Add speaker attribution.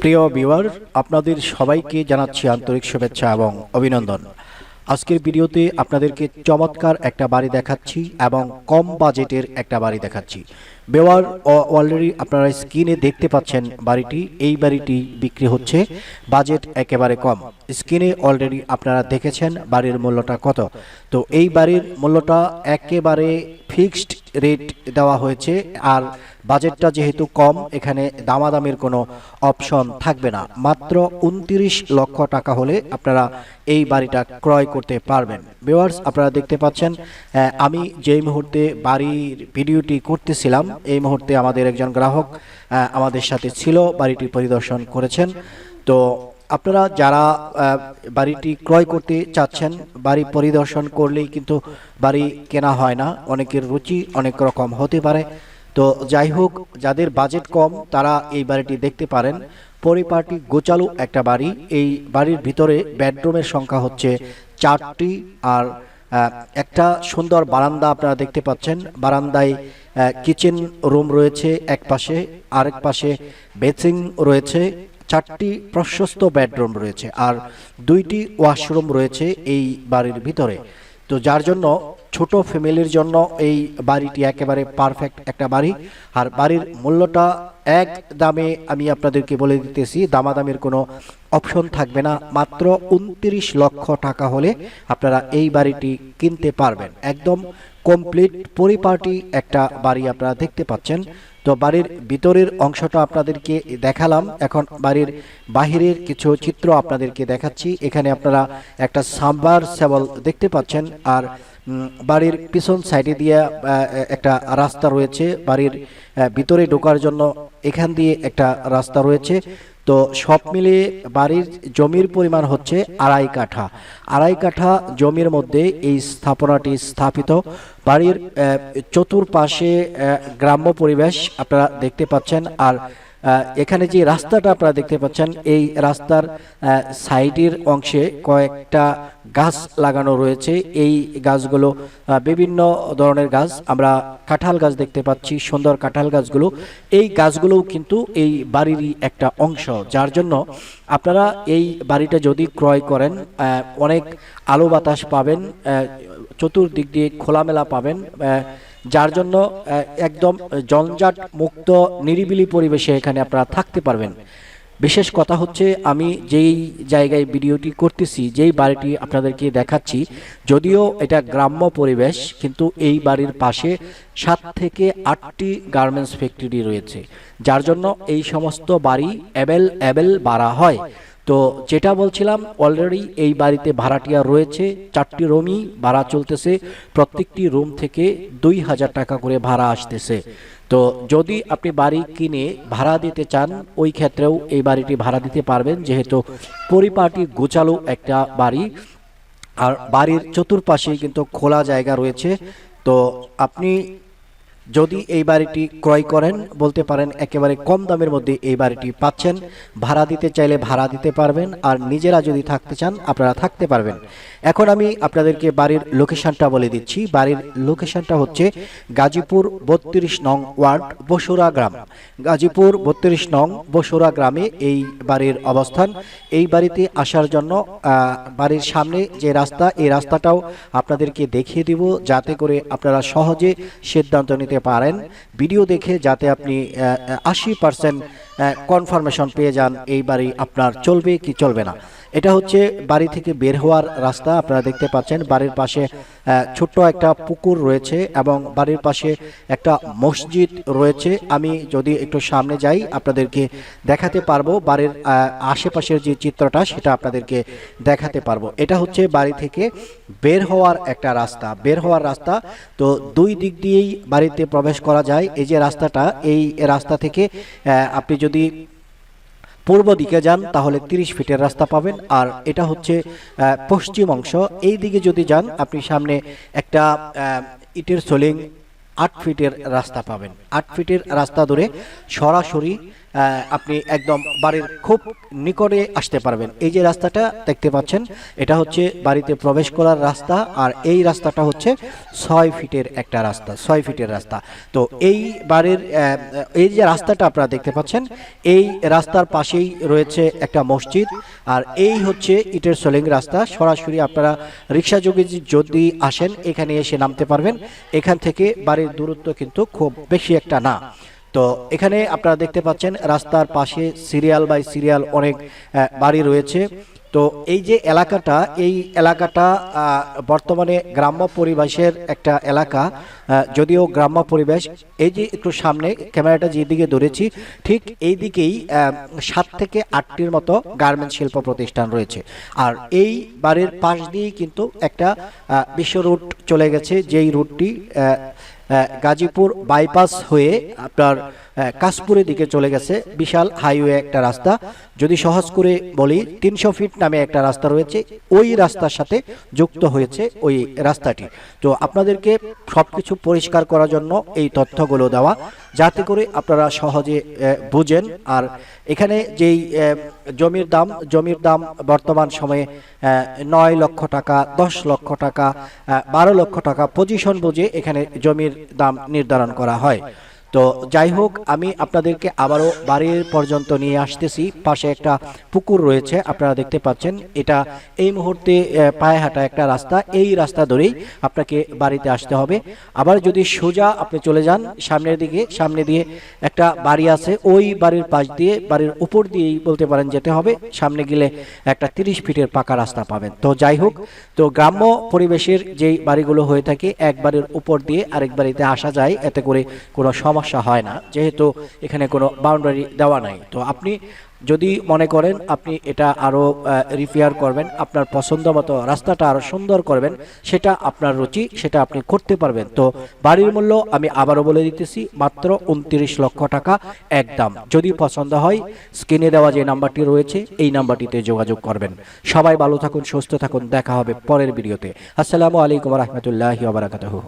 Speaker 1: প্রিয় ভিউয়ার আপনাদের সবাইকে জানাচ্ছি আন্তরিক শুভেচ্ছা এবং অভিনন্দন। আজকের ভিডিওতে আপনাদেরকে চমৎকার একটা বাড়ি দেখাচ্ছি এবং কম বাজেটের একটা বাড়ি দেখাচ্ছি। বেওয়ার অলরেডি আপনারা স্ক্রিনে দেখতে পাচ্ছেন বাড়িটি। এই বাড়িটি বিক্রি হচ্ছে। বাজেট একেবারে কম। স্ক্রিনে অলরেডি আপনারা দেখেছেন বাড়ির মূল্যটা কত। তো এই বাড়ির মূল্যটা একেবারে ফিক্সড রেট দেওয়া হয়েছে আর বাজেটটা যেহেতু কম, এখানে দামাদামের কোনো অপশন থাকবে না। মাত্র উনত্রিশ লক্ষ টাকা হলে আপনারা এই বাড়িটা ক্রয় করতে পারবেন। ভিউয়ার্স, আপনারা দেখতে পাচ্ছেন আমি যেই মুহূর্তে বাড়ির ভিডিওটি করতেছিলাম এই মুহূর্তে আমাদের একজন গ্রাহক আমাদের সাথে ছিল, বাড়িটি পরিদর্শন করেছেন। তো আপনারা যারা বাড়িটি ক্রয় করতে চাচ্ছেন, বাড়ি পরিদর্শন করলেই কিন্তু বাড়ি কেনা হয় না। অনেকের রুচি অনেক রকম হতে পারে। তো যাই হোক, যাদের বাজেট কম, তারা এই বাড়িটি দেখতে পারেন। পরিপাটি গোচালু একটা বাড়ি। এই বাড়ির ভিতরে বেডরুমের সংখ্যা হচ্ছে চারটি, আর একটা সুন্দর বারান্দা আপনারা দেখতে পাচ্ছেন। বারান্দায় কিচেন রুম রয়েছে এক পাশে, আরেক পাশে বেসিং রয়েছে, চারটি প্রশস্ত বেডরুম রয়েছে আর দুইটি ওয়াশরুম রয়েছে এই বাড়ির ভিতরে। তো যার জন্য ছোট ফ্যামিলির জন্য এই বাড়িটি একেবারে পারফেক্ট একটা বাড়ি। আর বাড়ির মূল্যটা এক দামে আমি আপনাদেরকে বলে দিতেছি, দামাদামের কোনো অপশন থাকবে না। মাত্র উনত্রিশ লক্ষ টাকা হলে আপনারা এই বাড়িটি কিনতে পারবেন। একদম কমপ্লিট পরিপাটি একটা বাড়ি আপনারা দেখতে পাচ্ছেন। তো বাড়ির ভিতরের অংশটা আপনাদেরকে দেখালাম। এখন বাড়ির বাহিরের কিছু চিত্র আপনাদেরকে দেখাচ্ছি। এখানে আপনারা একটা সাম্বার সেবল দেখতে পাচ্ছেন। আর বাড়ির পিছন সাইডে দিয়ে একটা রাস্তা রয়েছে। বাড়ির ভিতরে ঢোকার জন্য এখান দিয়ে একটা রাস্তা রয়েছে। তো সব মিলিয়ে বাড়ির জমির পরিমাণ হচ্ছে আড়াই কাঠা। আড়াই কাঠা জমির মধ্যে এই স্থাপনাটি স্থাপিত। বাড়ির চতুর্পাশে গ্রাম্য পরিবেশ আপনারা দেখতে পাচ্ছেন। আর এখানে যে রাস্তাটা আপনারা দেখতে পাচ্ছেন, এই রাস্তার সাইডের অংশে কয়েকটা গাছ লাগানো রয়েছে। এই গাছগুলো বিভিন্ন ধরনের গাছ, আমরা কাঁঠাল গাছ দেখতে পাচ্ছি, সুন্দর কাঁঠাল গাছগুলো। এই গাছগুলোও কিন্তু এই বাড়িরই একটা অংশ, যার জন্য আপনারা এই বাড়িটা যদি ক্রয় করেন অনেক আলো বাতাস পাবেন চতুর্দিক দিয়ে খোলামেলা পাবেন যার জন্য একদম জঞ্জাট মুক্ত, নিরিবিলি পরিবেশে এখানে আপনারা থাকতে পারবেন। বিশেষ কথা হচ্ছে, আমি যেই জায়গায় ভিডিওটি করতেছি, যেই বাড়িটি আপনাদেরকে দেখাচ্ছি, যদিও এটা গ্রাম্য পরিবেশ, কিন্তু এই বাড়ির পাশে সাত থেকে আটটি গার্মেন্টস ফ্যাক্টরি রয়েছে। যার জন্য এই সমস্ত বাড়ি অ্যাবেল অ্যাবেল বাড়া হয়। তো যেটা বলছিলাম অলরেডি এই বাড়িতে ভাড়াটিয়া রয়েছে, চারটি রুমই ভাড়া চলতেছে, প্রত্যেকটি রুম থেকে দুই হাজার টাকা করে ভাড়া আসতেছে। তো যদি আপনি বাড়ি কিনে ভাড়া দিতে চান, ওই ক্ষেত্রেও এই বাড়িটি ভাড়া দিতে পারবেন, যেহেতু পরিপাটি গোচালো একটা বাড়ি, আর বাড়ির চতুর্পাশে কিন্তু খোলা জায়গা রয়েছে। তো আপনি যদি এই বাড়িটি ক্রয় করেন, বলতে পারেন একেবারে কম দামের মধ্যে এই বাড়িটি পাচ্ছেন, ভাড়া দিতে চাইলে ভাড়া দিতে পারবেন, আর নিজেরা যদি থাকতে চান, আপনারা থাকতে পারবেন। এখন আমি আপনাদেরকে বাড়ির লোকেশনটা বলে দিচ্ছি। বাড়ির লোকেশনটা হচ্ছে গাজীপুর বত্রিশ নং ওয়ার্ড বসুরা গ্রাম। গাজীপুর বত্রিশ নং বসুরা গ্রামে এই বাড়ির অবস্থান। এই বাড়িতে আসার জন্য বাড়ির সামনে যে রাস্তা, এই রাস্তাটাও আপনাদেরকে দেখিয়ে দিব, যাতে করে আপনারা সহজে সিদ্ধান্ত নিতে পারেন। ভিডিও দেখে যাতে আপনি আশি পার্সেন্ট কনফার্মেশন পেয়ে যান, এই বাড়ি আপনার চলবে কি চলবে না। এটা হচ্ছে বাড়ি থেকে বের হওয়ার রাস্তা, আপনারা দেখতে পাচ্ছেন, বাড়ির পাশে ছোট্ট একটা পুকুর রয়েছে এবং বাড়ির পাশে একটা মসজিদ রয়েছে। আমি যদি একটু সামনে যাই, আপনাদেরকে দেখাতে পারব, বাড়ির আশেপাশের যে চিত্রটা, সেটা আপনাদেরকে দেখাতে পারব। এটা হচ্ছে বাড়ি থেকে বের হওয়ার একটা রাস্তা। বের হওয়ার রাস্তা, তো দুই দিক দিয়েই বাড়িতে প্রবেশ করা যায়। এই যে রাস্তাটা, এই রাস্তা থেকে আপনি যদি পূর্ব দিকে যান, তাহলে তিরিশ ফিটের রাস্তা পাবেন। আর এটা হচ্ছে পশ্চিম অংশ। এই দিকে যদি যান, আপনি সামনে একটা ইটের সোলিং আট ফিটের রাস্তা পাবেন। আট ফিটের রাস্তা ধরে সরাসরি আপনি একদম বাড়ির খুব নিকটে আসতে পারবেন। এই যে রাস্তাটা দেখতে পাচ্ছেন, এটা হচ্ছে বাড়িতে প্রবেশ করার রাস্তা আর এই রাস্তাটা হচ্ছে ছয় ফিটের একটা রাস্তা, ছয় ফিটের রাস্তা। তো এই বাড়ির এই যে রাস্তাটা আপনারা দেখতে পাচ্ছেন, এই রাস্তার পাশেই রয়েছে একটা মসজিদ আর এই হচ্ছে ইটের সোলিং রাস্তা। সরাসরি আপনারা রিক্সা যোগে যদি আসেন, এখানে এসে নামতে পারবেন। এখান থেকে বাড়ির দূরত্ব কিন্তু খুব বেশি একটা না। তো এখানে আপনারা দেখতে পাচ্ছেন, রাস্তার পাশে সিরিয়াল বাই সিরিয়াল অনেক বাড়ি রয়েছে। তো এই যে এলাকাটা, এই এলাকাটা বর্তমানে গ্রাম্য পরিবেশের একটা এলাকা। যদিও গ্রাম্য পরিবেশ, এই যে একটু সামনে ক্যামেরাটা যেদিকে ধরেছি, ঠিক এই দিকেই সাত থেকে আটটির মতো গার্মেন্ট শিল্প প্রতিষ্ঠান রয়েছে। আর এই বাড়ির পাশ দিয়েই কিন্তু একটা বিশ্ব রুট চলে গেছে, যেই রুটটি গাজীপুর বাইপাস হয়ে আপনার কাশপুরের দিকে চলে গেছে বিশাল হাইওয়ে একটা রাস্তা। যদি সহজ করে বলি, তিনশো ফিট নামে একটা রাস্তা রয়েছে, ওই রাস্তার সাথে যুক্ত হয়েছে ওই রাস্তাটি। তো আপনাদেরকে সবকিছু পরিষ্কার করার জন্য এই তথ্যগুলো দেওয়া, যাতে করে আপনারা সহজে বুঝেন। আর এখানে যেই জমির দাম জমির দাম বর্তমান সময়ে নয় লক্ষ টাকা, দশ লক্ষ টাকা বারো লক্ষ টাকা পজিশন বুঝে এখানে জমির দাম নির্ধারণ করা হয়। তো যাই হোক, আমি আপনাদেরকে আবারও বাড়ির পর্যন্ত নিয়ে আসতেছি। পাশে একটা পুকুর রয়েছে, আপনারা দেখতে পাচ্ছেন। এটা এই মুহূর্তে পায়ে হাঁটা একটা রাস্তা। এই রাস্তা ধরেই আপনাকে বাড়িতে আসতে হবে। আবার যদি সোজা আপনি চলে যান, সামনের দিকে, সামনে দিয়ে একটা বাড়ি আছে। ওই বাড়ির পাশ দিয়ে, বাড়ির উপর দিয়েই বলতে পারেন যেতে হবে। সামনে গেলে একটা তিরিশ ফিটের পাকা রাস্তা পাবেন। তো যাই হোক, তো গ্রাম্য পরিবেশের যেই বাড়িগুলো হয়ে থাকে, এক বাড়ির উপর দিয়ে আরেক বাড়িতে আসা যায়। এতে করে কোনো সমস্যা হয় না, যেহেতু এখানে কোনো বাউন্ডারি দেওয়া নাই। তো আপনি যদি মনে করেন, আপনি এটা আরও রিপেয়ার করবেন, আপনার পছন্দ মতো রাস্তাটা আরও সুন্দর করবেন, সেটা আপনার রুচি, সেটা আপনি করতে পারবেন। তো বাড়ির মূল্য আমি আবারও বলে দিতেছি, মাত্র উনত্রিশ লক্ষ টাকা একদম। যদি পছন্দ হয়, স্ক্রিনে দেওয়া যে নাম্বারটি রয়েছে, এই নাম্বারটিতে যোগাযোগ করবেন। সবাই ভালো থাকুন, সুস্থ থাকুন, দেখা হবে পরের ভিডিওতে। আসসালামু আলাইকুম রহমতুল্লাহি বারাকাতুহু।